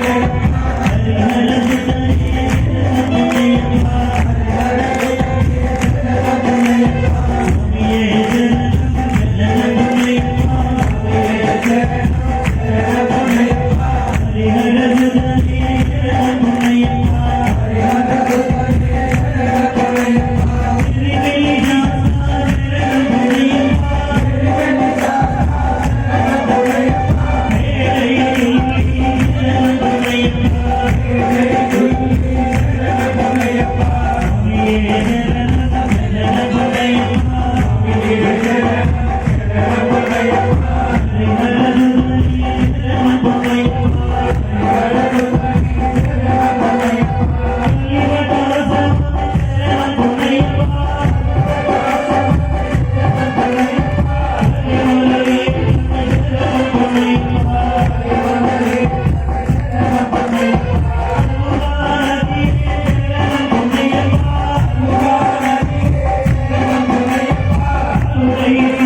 hey, hey. Please.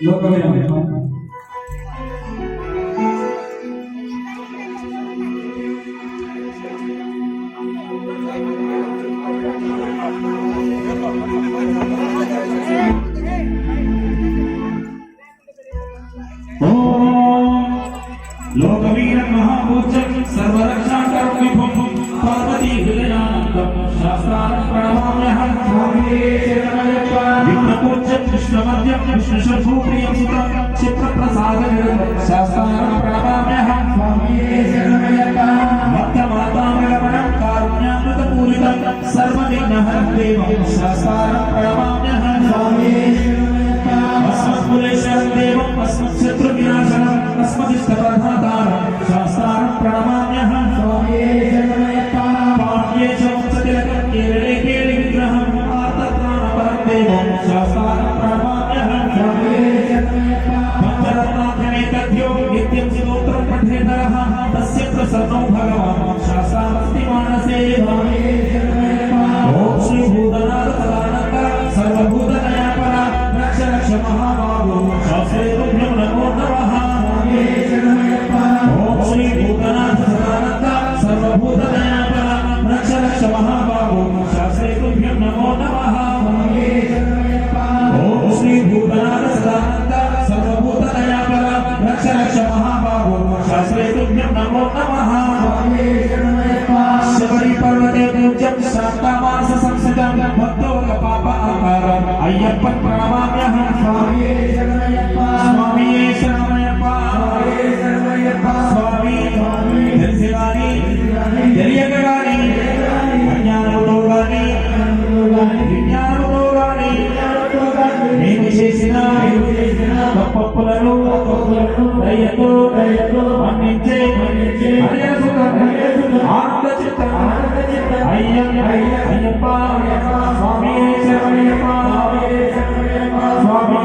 Look over now, Tom. Parvati हृदयानन्दं शास्त्रान् प्रणमाम्यहं विश्वमद्यं विष्णुशूप्रियं सुतं चित्तप्रसादनिरं शास्तानं प्रणमाम्यः भक्तमातामृगमणं कारुण्यामृतपूरितं सर्वविघ्नहरं देवं शास्तानं प्रणमामि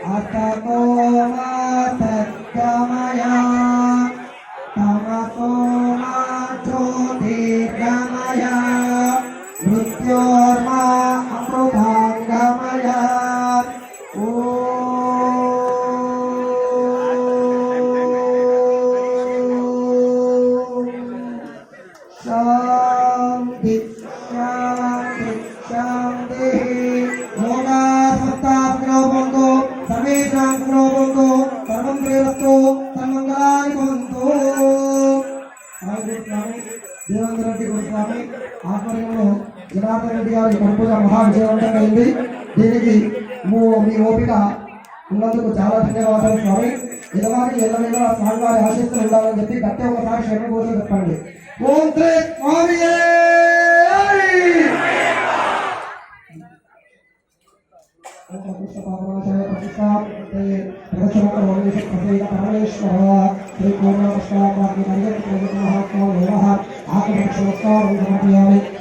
Acabou a రెడ్డి గారి కనుపూజ మహావిజయవంతంగా అయింది. దీనికి మీ ఓపిక ఉన్నందుకు చాలా ధన్యవాదాలు స్వామి. ఇలవారికి ఇళ్ళ స్వామివారి ఆశిస్తులు ఉండాలని చెప్పి గట్టి ఒకసారి క్షేమం కోసం చెప్పండి. ఆకర్షణ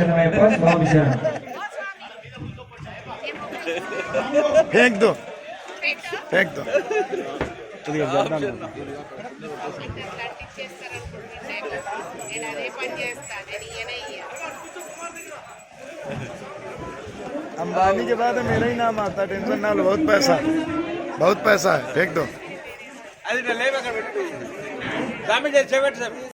છે તમારી પાસે સ્વામી છે फेंक दो। फेंक दो। अंबानी के बाद मेरा ही नाम आता टेंशन ना लो बहुत पैसा। बहुत पैसा है फेंक दो।